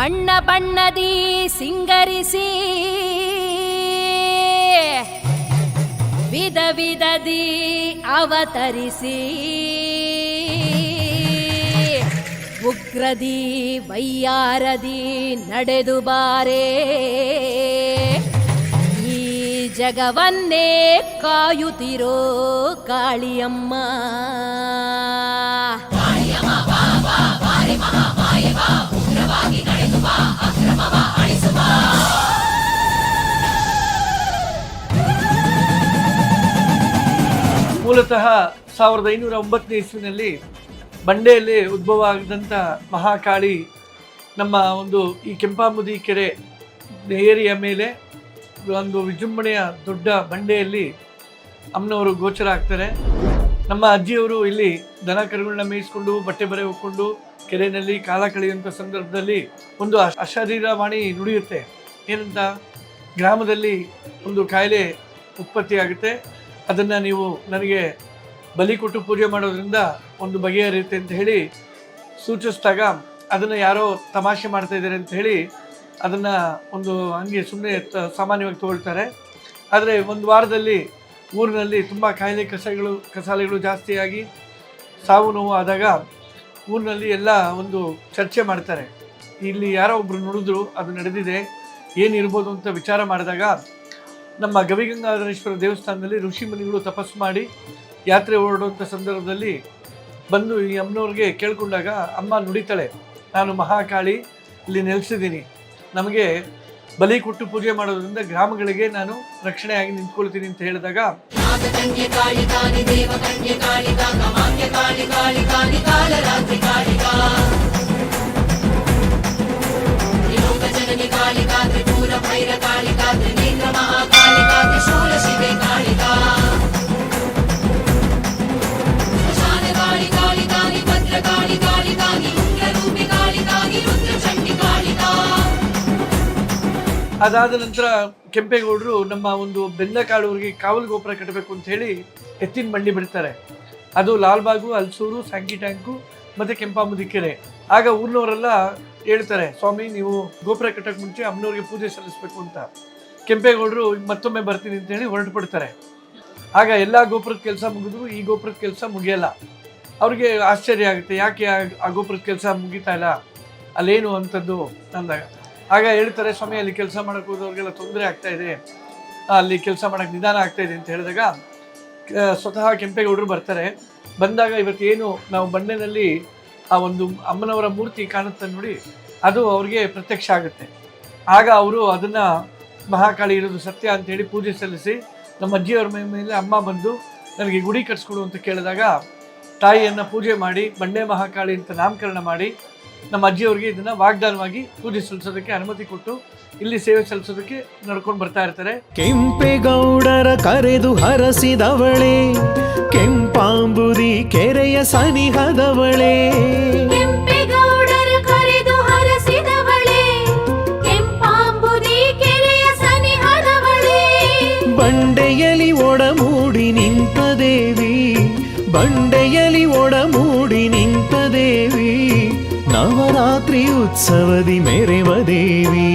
ಬಣ್ಣ ಬಣ್ಣದಿ ಸಿಂಗರಿಸಿ ವಿಧ ವಿಧದಿ ಅವತರಿಸಿ. ಉಗ್ರದಿ ವೈಯಾರದಿ ನಡೆದು ಬಾರೆ. ಈ ಜಗವನ್ನೇ ಕಾಯುತ್ತಿರೋ ಕಾಳಿಯಮ್ಮ. ಮೂಲತಃ ಸಾವಿರದ ಐನೂರ ಒಂಬತ್ತನೇ ಇಸ್ವಿನಲ್ಲಿ ಬಂಡೆಯಲ್ಲಿ ಉದ್ಭವ ಆಗಿದಂಥ ಮಹಾಕಾಳಿ ನಮ್ಮ ಒಂದು ಈ ಕೆಂಪಾಮುದಿ ಕೆರೆ ಏರಿಯ ಮೇಲೆ ಒಂದು ವಿಜೃಂಭಣೆಯ ದೊಡ್ಡ ಬಂಡೆಯಲ್ಲಿ ಅಮ್ಮನವರು ಗೋಚರ ಆಗ್ತಾರೆ. ನಮ್ಮ ಅಜ್ಜಿಯವರು ಇಲ್ಲಿ ದನ ಕರುಗಳನ್ನ ಮೇಯಿಸ್ಕೊಂಡು, ಬಟ್ಟೆ ಬರೆ ಹೋಗ್ಕೊಂಡು ಕೆರೆಯಲ್ಲಿ ಕಾಲ ಕಳೆಯುವಂಥ ಸಂದರ್ಭದಲ್ಲಿ ಒಂದು ಅಶರೀರವಾಣಿ ನುಡಿಯುತ್ತೆ. ಏನಂತ? ಗ್ರಾಮದಲ್ಲಿ ಒಂದು ಕಾಯಿಲೆ ಉತ್ಪತ್ತಿ ಆಗುತ್ತೆ ಅದನ್ನು ನೀವು ನನಗೆ ಬಲಿ ಕೊಟ್ಟು ಪೂಜೆ ಮಾಡೋದ್ರಿಂದ ಒಂದು ಬಗೆಹರಿಯುತ್ತೆ ಅಂತ ಹೇಳಿ ಸೂಚಿಸಿದಾಗ ಅದನ್ನು ಯಾರೋ ತಮಾಷೆ ಮಾಡ್ತಾ ಇದ್ದಾರೆ ಅಂತ ಹೇಳಿ ಅದನ್ನು ಒಂದು ಹಂಗೆ ಸುಮ್ಮನೆ ಸಾಮಾನ್ಯವಾಗಿ ತಗೊಳ್ತಾರೆ. ಆದರೆ ಒಂದು ವಾರದಲ್ಲಿ ಊರಿನಲ್ಲಿ ತುಂಬ ಕಾಯಿಲೆ ಕಸಗಳು, ಕಸಾಲೆಗಳು ಜಾಸ್ತಿಯಾಗಿ ಸಾವು ನೋವು ಆದಾಗ ಊರಿನಲ್ಲಿ ಎಲ್ಲ ಒಂದು ಚರ್ಚೆ ಮಾಡ್ತಾರೆ. ಇಲ್ಲಿ ಯಾರೋ ಒಬ್ಬರು ನುಡಿದ್ರು, ಅದು ನಡೆದಿದೆ, ಏನಿರ್ಬೋದು ಅಂತ ವಿಚಾರ ಮಾಡಿದಾಗ ನಮ್ಮ ಗವಿಗಂಗಾಧರೇಶ್ವರ ದೇವಸ್ಥಾನದಲ್ಲಿ ಋಷಿ ಮುನಿಗಳು ತಪಸ್ಸು ಮಾಡಿ ಯಾತ್ರೆ ಹೊರಡುವಂಥ ಸಂದರ್ಭದಲ್ಲಿ ಬಂದು ಈ ಅಮ್ಮನವ್ರಿಗೆ ಕೇಳ್ಕೊಂಡಾಗ, ಅಮ್ಮ ನುಡಿತಾಳೆ, ನಾನು ಮಹಾಕಾಳಿ, ಇಲ್ಲಿ ನೆಲೆಸಿದ್ದೀನಿ. ನಮಗೆ ಬಲಿ ಕೊಟ್ಟು ಪೂಜೆ ಮಾಡೋದ್ರಿಂದ ಗ್ರಾಮಗಳಿಗೆ ನಾನು ರಕ್ಷಣೆಯಾಗಿ ನಿಂತ್ಕೊಳ್ತೀನಿ ಅಂತ ಹೇಳಿದಾಗ ಅದಾದ ನಂತರ ಕೆಂಪೇಗೌಡರು ನಮ್ಮ ಒಂದು ಬೆಂದಕಾಡೂರಿಗೆ ಕಾವಲು ಗೋಪುರ ಕಟ್ಟಬೇಕು ಅಂತ ಹೇಳಿ ಎತ್ತಿನ ಬಂಡಿ ಬಿಡ್ತಾರೆ. ಅದು ಲಾಲ್ಬಾಗು ಹಲ್ಸೂರು ಸ್ಯಾಂಕಿ ಟ್ಯಾಂಕು ಮತ್ತು ಕೆಂಪಾಂಬುದಿ ಕೆರೆ ಆಗ ಊರಿನವರೆಲ್ಲ ಹೇಳ್ತಾರೆ, ಸ್ವಾಮಿ, ನೀವು ಗೋಪುರ ಕಟ್ಟೋಕ್ಕೆ ಮುಂಚೆ ಅಮ್ಮನವ್ರಿಗೆ ಪೂಜೆ ಸಲ್ಲಿಸಬೇಕು ಅಂತ. ಕೆಂಪೇಗೌಡರು, ಮತ್ತೊಮ್ಮೆ ಬರ್ತೀನಿ ಅಂತ ಹೇಳಿ ಹೊರಟು ಬಿಡ್ತಾರೆ ಆಗ ಎಲ್ಲ ಗೋಪುರದ ಕೆಲಸ ಮುಗಿದ್ರು ಈ ಗೋಪುರದ ಕೆಲಸ ಮುಗಿಯಲ್ಲ. ಅವ್ರಿಗೆ ಆಶ್ಚರ್ಯ ಆಗುತ್ತೆ, ಯಾಕೆ ಆ- ಆ ಗೋಪುರದ ಕೆಲಸ ಮುಗಿತಾ ಇಲ್ಲ? ಅಲ್ಲೇನು ಅಂಥದ್ದು? ಅಂದಾಗ ಆಗ ಹೇಳ್ತಾರೆ, ಸ್ವಾಮಿ, ಅಲ್ಲಿ ಕೆಲಸ ಮಾಡಕ್ಕೆ ಹೋದವ್ರಿಗೆಲ್ಲ ತೊಂದರೆ ಆಗ್ತಾ ಇದೆ. ಅಲ್ಲಿ ಕೆಲಸ ಮಾಡಕ್ಕೆ ನಿಧಾನ ಆಗ್ತಾ ಇದೆ ಅಂತ ಹೇಳಿದಾಗ ಸ್ವತಃ ಕೆಂಪೇಗೌಡರು ಬರ್ತಾರೆ. ಬಂದಾಗ ಇವತ್ತೇನು ನಾವು ಬಂಡೆನಲ್ಲಿ ಆ ಒಂದು ಅಮ್ಮನವರ ಮೂರ್ತಿ ಕಾಣುತ್ತೆ ನೋಡಿ, ಅದು ಅವ್ರಿಗೆ ಪ್ರತ್ಯಕ್ಷ ಆಗುತ್ತೆ. ಆಗ ಅವರು ಅದನ್ನು, ಮಹಾಕಾಳಿ ಇರೋದು ಸತ್ಯ ಅಂತೇಳಿ ಪೂಜೆ ಸಲ್ಲಿಸಿ, ನಮ್ಮ ಅಜ್ಜಿಯವ್ರ ಮೇಲೆ ಅಮ್ಮ ಬಂದು, ನನಗೆ ಗುಡಿ ಕಟ್ಸ್ಕೊಡು ಅಂತ ಕೇಳಿದಾಗ, ತಾಯಿಯನ್ನು ಪೂಜೆ ಮಾಡಿ, ಬಂಡೆ ಮಹಾಕಾಳಿ ಅಂತ ನಾಮಕರಣ ಮಾಡಿ ನಮ್ಮ ಅಜ್ಜಿಯವ್ರಿಗೆ ಇದನ್ನ ವಾಗ್ದಾನವಾಗಿ ಪೂಜೆ ಸಲ್ಲಿಸೋದಕ್ಕೆ ಅನುಮತಿ ಕೊಟ್ಟು ಇಲ್ಲಿ ಸೇವೆ ಸಲ್ಲಿಸೋದಕ್ಕೆ ನಡ್ಕೊಂಡು ಬರ್ತಾ ಇರ್ತಾರೆ. ಕೆಂಪೇಗೌಡರ ಕರೆದು ಹರಸಿದವಳೆ ಕೆಂಪಾಂಬುದಿ ಕೆರೆಯ ಸನಿಹದವಳೆ. ಕೆಂಪೇಗೌಡರ ಕರೆದು ಹರಸಿದವಳೆ ಕೆಂಪಾಂಬುದಿ ಕೆರೆಯ ಸನಿಹದವಳೆ. ಬಂಡೆಯಲಿ ಒಡಮೂಡಿ ನಿಂತ ದೇವಿ ಬಂಡೆಯಲಿ ದೇವಿ ನವರಾತ್ರಿ ಉತ್ಸವದಿ ಮೆರೆವ ದೇವಿ